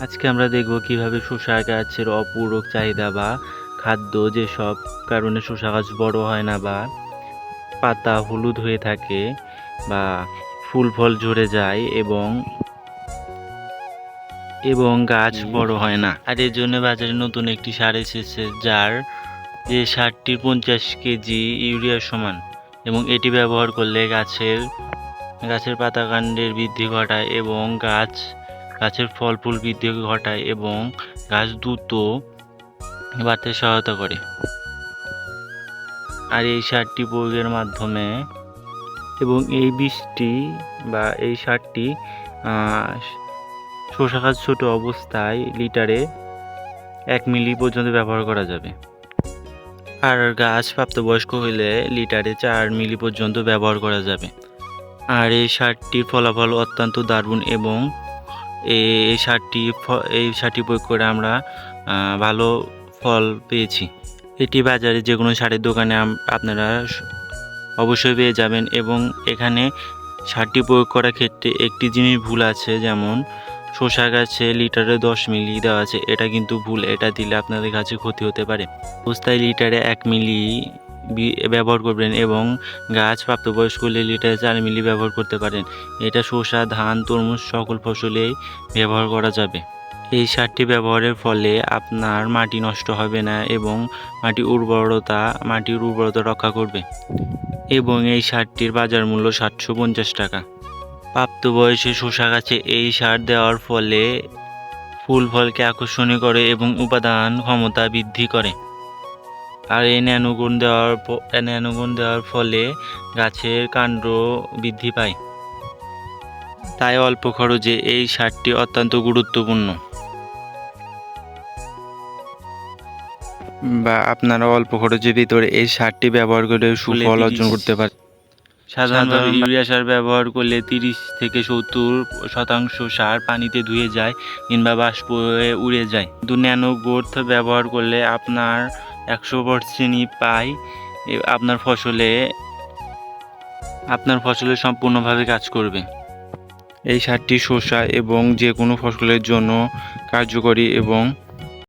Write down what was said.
আজকে আমরা দেখব কীভাবে শসা গাছের অপূরক চাহিদা বা খাদ্য যেসব কারণে শসা গাছ বড় হয় না বা পাতা হলুদ হয়ে থাকে বা ফুল ফল ঝরে যায় এবং এবং গাছ বড় হয় না। আর এর জন্য বাজারে নতুন একটি সার এসেছে যার যে সারটি পঞ্চাশ কেজি ইউরিয়ার সমান এবং এটি ব্যবহার করলে গাছের গাছের পাতা কাণ্ডের বৃদ্ধি ঘটায় এবং গাছ গাছের ফল, ফুল বৃদ্ধি ঘটায় এবং গাছ দ্রুত বাড়তে সহায়তা করে। আর এই সারটি প্রয়োগের মাধ্যমে এবং এই বীজটি বা এই সারটি শসা গাছ ছোট অবস্থায় লিটারে এক মিলি পর্যন্ত ব্যবহার করা যাবে। আর গাছ প্রাপ্তবয়স্ক হলে লিটারে চার মিলি পর্যন্ত ব্যবহার করা যাবে। আর এই সারটির ফলাফল অত্যন্ত দারুণ এবং এই সারটি এই সারটি প্রয়োগ করে আমরা ভালো ফল পেয়েছি। এটি বাজারে যে কোনো সারের দোকানে আপনারা অবশ্যই পেয়ে যাবেন এবং এখানে সারটি প্রয়োগ করার ক্ষেত্রে একটি জিনিস ভুল আছে, যেমন শসা গাছে লিটারে দশ মিলি দেওয়া আছে। এটা কিন্তু ভুল, এটা দিলে আপনাদের কাছে ক্ষতি হতে পারে। অবস্থায় লিটারে এক মিলি ব্যবহার করবেন এবং গাছ প্রাপ্তবয়স্ক হলে লিটারে চার মিলি ব্যবহার করতে পারেন। এটা শসা, ধান, তরমুজ সকল ফসলেই ব্যবহার করা যাবে। এই সারটি ব্যবহারের ফলে আপনার মাটি নষ্ট হবে না এবং মাটি উর্বরতা, মাটির উর্বরতা রক্ষা করবে। এবং এই সারটির বাজার মূল্য সাতশো পঞ্চাশ টাকা। প্রাপ্তবয়সে শসা গাছে এই সার দেওয়ার ফলে ফুল ফলকে আকর্ষণীয় করে এবং উপাদান ক্ষমতা বৃদ্ধি করে। আর এই ন্যানোগুণ দেওয়ার প- ন্যানোগুণ দেওয়ার ফলে গাছের কাণ্ড বৃদ্ধি পায়। তাই অল্প খরচে এই সারটি অত্যন্ত গুরুত্বপূর্ণ। বা আপনারা অল্প খরচের ভিতরে এই সারটি ব্যবহার করে সুফল অর্জন করতে পারেন সাধারণত ইউরিয়া সার ব্যবহার করলে তিরিশ থেকে সত্তর শতাংশ সার পানিতে ধুয়ে যায় কিংবা বাষ্প উড়ে যায়। কিন্তু ন্যানো গ্রোথ ব্যবহার করলে আপনার একশো চিনি পাই আপনার ফসলে আপনার ফসলে সম্পূর্ণভাবে কাজ করবে। এই সারটি শসা এবং যে কোনো ফসলের জন্য কার্যকরী এবং